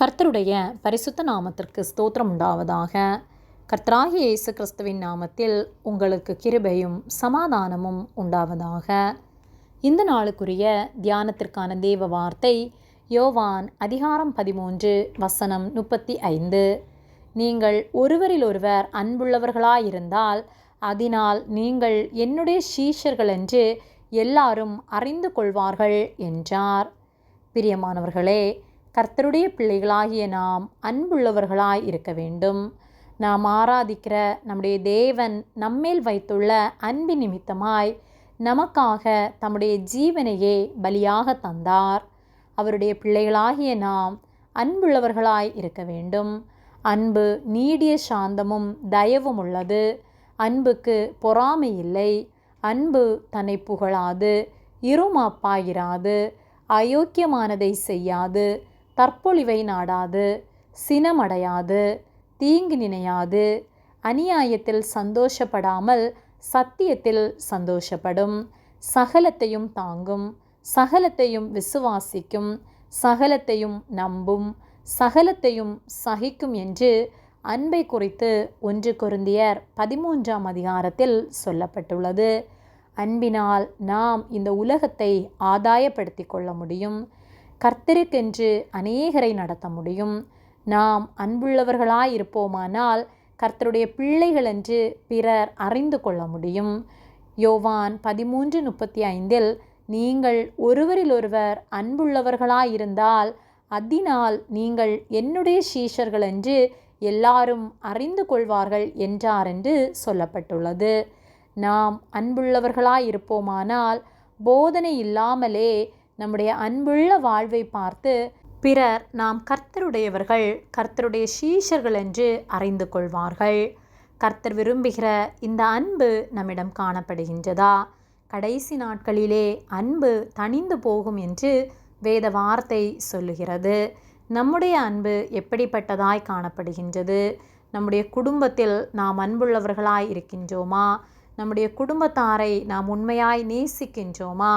கர்த்தருடைய பரிசுத்த நாமத்திற்கு ஸ்தோத்திரம் உண்டாவதாக. கர்த்தராகிய இயேசு கிறிஸ்துவின் நாமத்தில் உங்களுக்கு கிருபையும் சமாதானமும் உண்டாவதாக. இந்த நாளுக்குரிய தியானத்திற்கான தேவ வார்த்தை யோவான் அதிகாரம் பதிமூன்று வசனம் முப்பத்தி ஐந்து. நீங்கள் ஒருவரிலொருவர் அன்புள்ளவர்களாயிருந்தால் அதனால் நீங்கள் என்னுடைய சீஷர்கள் என்று எல்லாரும் அறிந்து கொள்வார்கள் என்றார். பிரியமானவர்களே கர்த்தருடைய பிள்ளைகளாகிய நாம் அன்புள்ளவர்களாய் இருக்க வேண்டும். நாம் ஆராதிக்கிற நம்முடைய தேவன் நம்மேல் வைத்துள்ள அன்பின் நிமித்தமாய் நமக்காக தம்முடைய ஜீவனையே பலியாக தந்தார். அவருடைய பிள்ளைகளாகிய நாம் அன்புள்ளவர்களாய் இருக்க வேண்டும். அன்பு நீடிய சாந்தமும் தயவும் உள்ளது. அன்புக்கு பொறாமை இல்லை. அன்பு தன்னை புகழாது இருமாப்பாயிராது அயோக்கியமானதை செய்யாது. தற்பொழிவை நாடாது சினமடையாது தீங்கு நினையாது அநியாயத்தில் சந்தோஷப்படாமல் சத்தியத்தில் சந்தோஷப்படும் சகலத்தையும் தாங்கும் சகலத்தையும் விசுவாசிக்கும் சகலத்தையும் நம்பும் சகலத்தையும் சகிக்கும் என்று அன்பை குறித்து ஒன்று குருந்தியர் பதிமூன்றாம் அதிகாரத்தில் சொல்லப்பட்டுள்ளது. அன்பினால் நாம் இந்த உலகத்தை ஆதாயப்படுத்தி கொள்ள முடியும். கர்த்தருக்கென்று அநேகரை நடத்த முடியும். நாம் அன்புள்ளவர்களாய் இருப்போமானால் கர்த்தருடைய பிள்ளைகள் என்று பிறர் அறிந்து கொள்ள முடியும். யோவான் பதிமூன்று முப்பத்தி ஐந்தில் நீங்கள் ஒருவரிலொருவர் அன்புள்ளவர்களாயிருந்தால் அதனால் நீங்கள் என்னுடைய சீஷர்கள் என்று எல்லாரும் அறிந்து கொள்வார்கள் என்றார் என்று சொல்லப்பட்டுள்ளது. நாம் அன்புள்ளவர்களாயிருப்போமானால் போதனை இல்லாமலே நம்முடைய அன்புள்ள வாழ்வை பார்த்து பிறர் நாம் கர்த்தருடையவர்கள் கர்த்தருடைய சீஷர்கள் என்று அறிந்து கொள்வார்கள். கர்த்தர் விரும்புகிற இந்த அன்பு நம்மிடம் காணப்படுகின்றதா? கடைசி நாட்களிலே அன்பு தணிந்து போகும் என்று வேத வார்த்தை சொல்லுகிறது. நம்முடைய அன்பு எப்படிப்பட்டதாய் காணப்படுகின்றது? நம்முடைய குடும்பத்தில் நாம் அன்புள்ளவர்களாய் இருக்கின்றோமா? நம்முடைய குடும்பத்தாரை நாம் உண்மையாய் நேசிக்கின்றோமா?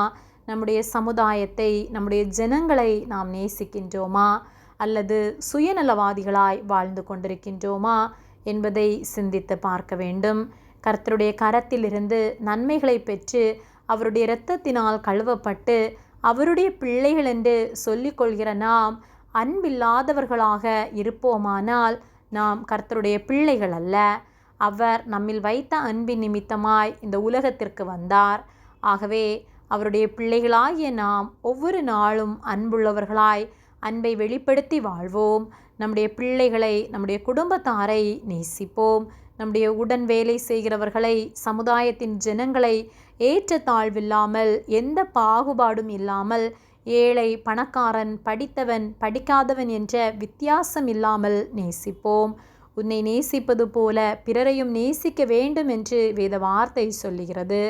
நம்முடைய சமுதாயத்தை நம்முடைய ஜனங்களை நாம் நேசிக்கின்றோமா? அல்லது சுயநலவாதிகளாய் வாழ்ந்து கொண்டிருக்கின்றோமா? என்பதை சிந்தித்து பார்க்க வேண்டும். கர்த்தருடைய கரத்திலிருந்து நன்மைகளை பெற்று அவருடைய இரத்தத்தினால் கழுவப்பட்டு அவருடைய பிள்ளைகள் என்று சொல்லிக்கொள்கிற நாம் அன்பில்லாதவர்களாக இருப்போமானால் நாம் கர்த்தருடைய பிள்ளைகள் அல்ல. அவர் நம்மில் வைத்த அன்பின் நிமித்தமாய் இந்த உலகத்திற்கு வந்தார். ஆகவே அவருடைய பிள்ளைகளாகிய நாம் ஒவ்வொரு நாளும் அன்புள்ளவர்களாய் அன்பை வெளிப்படுத்தி வாழ்வோம். நம்முடைய பிள்ளைகளை நம்முடைய குடும்பத்தாரை நேசிப்போம். நம்முடைய உடன் வேலை செய்கிறவர்களை சமுதாயத்தின் ஜனங்களை ஏற்ற தாழ்வில்லாமல் எந்த பாகுபாடும் இல்லாமல் ஏழை பணக்காரன் படித்தவன் படிக்காதவன் என்ற வித்தியாசம் இல்லாமல் நேசிப்போம். உன்னை நேசிப்பது போல பிறரையும் நேசிக்க வேண்டும் என்று வேத வார்த்தை சொல்லுகிறது.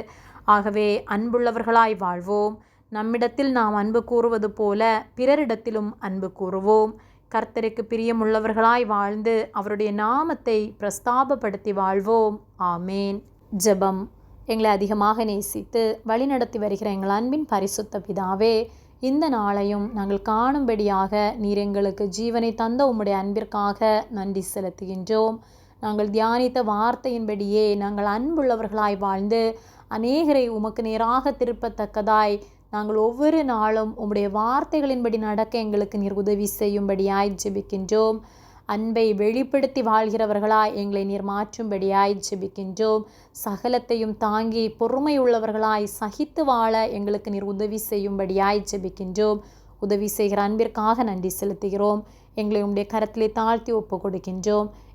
ஆகவே அன்புள்ளவர்களாய் வாழ்வோம். நம்மிடத்தில் நாம் அன்பு கூறுவது போல பிறரிடத்திலும் அன்பு கூறுவோம். கர்த்தருக்கு பிரியமுள்ளவர்களாய் வாழ்ந்து அவருடைய நாமத்தை பிரஸ்தாபப்படுத்தி வாழ்வோம். ஆமேன். ஜெபம். எங்களை அதிகமாக நேசித்து வழிநடத்தி வருகிற எங்கள் அன்பின் பரிசுத்த பிதாவே இந்த நாளையும் நாங்கள் காணும்படியாக நீர் எங்களுக்கு ஜீவனை தந்த உம்முடைய அன்பிற்காக நன்றி செலுத்துகின்றோம். நாங்கள் தியானித்த வார்த்தையின்படியே நாங்கள் அன்புள்ளவர்களாய் வாழ்ந்து அநேகரை உமக்கு நேராக திருப்பத்தக்கதாய் நாங்கள் ஒவ்வொரு நாளும் உம்முடைய வார்த்தைகளின்படி நடக்க எங்களுக்கு நீர் உதவி செய்யும்படியாய் ஜெபிக்கின்றோம். அன்பை வெளிப்படுத்தி வாழ்கிறவர்களாய் எங்களை நீர் மாற்றும்படியாய் ஜெபிக்கின்றோம். சகலத்தையும் தாங்கி பொறுமை உள்ளவர்களாய் சகித்து வாழ எங்களுக்கு நீர் உதவி செய்யும்படியாய் ஜெபிக்கின்றோம். உதவி செய்கிற அன்பிற்காக நன்றி செலுத்துகிறோம். எங்களை உம்முடைய கரத்திலே தாழ்த்தி ஒப்பு கொடுக்கின்றோம்